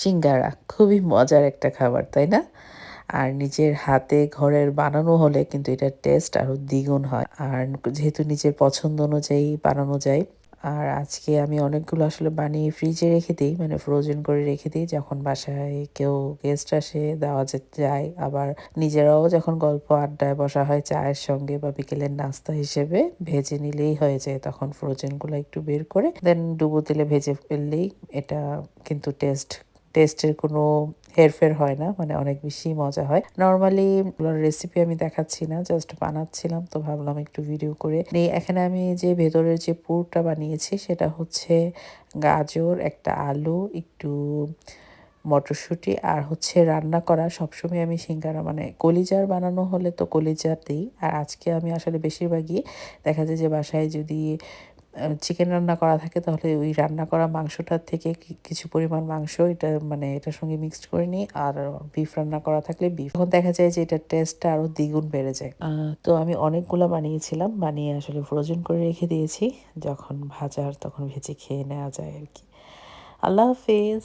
সিঙ্গারা, খুবই মজার একটা খাবার, তাই না? আর নিজের হাতে ঘরের বানানো হলে কিন্তু এটার টেস্ট আরও দ্বিগুণ হয়। আর যেহেতু নিজের পছন্দ অনুযায়ী বানানো যায়, আর আজকে আমি অনেকগুলো আসলে বানিয়ে ফ্রিজে রেখে দিই মানে ফ্রোজেন করে রেখে দিই, যখন বাসায় কেউ গেস্ট আসে, দেওয়া যায়, আবার নিজেরাও যখন গল্প আড্ডায় বসা হয় চায়ের সঙ্গে বা বিকেলের নাস্তা হিসেবে ভেজে নিলেই হয়ে যায়, তখন ফ্রোজেনগুলো একটু বের করে দেন ডুবো তেলে ভেজে ফেললেই এটা কিন্তু টেস্ট টেস্টের কোনো হেরফের হয় না মানে অনেক বেশি মজা হয়। নর্মালি রেসিপি আমি দেখাচ্ছি না জাস্ট বানাচ্ছিলাম, তো ভাবলাম একটু ভিডিও করে এখানে আমি যে ভেতরের যে পুরটা বানিয়েছি, সেটা হচ্ছে গাজর, একটা আলু, একটু মটরশুঁটি, আর হচ্ছে রান্না করা সবসময় আমি সিঙ্গারা মানে কলিজার বানানো হলে তো কলিজার দিই। আর আজকে আমি আসলে বেশিরভাগই দেখা যায় যে বাসায় যদি চিকেন রান্না করা থাকে, তাহলে ওই রান্না করা মাংসটার থেকে কিছু পরিমাণ মাংস এটা মানে এটার সঙ্গে মিক্সড করে নিই, আর বিফ রান্না করা থাকলে বিফ তখন দেখা যায় যে এটার টেস্টটা আরও দ্বিগুণ বেড়ে যায়। তো আমি অনেকগুলো বানিয়েছিলাম, বানিয়ে আসলে ফ্রোজেন করে রেখে দিয়েছি, যখন ভাজার তখন ভেজে খেয়ে নেওয়া যায় আর কি। আল্লাহ হাফেজ।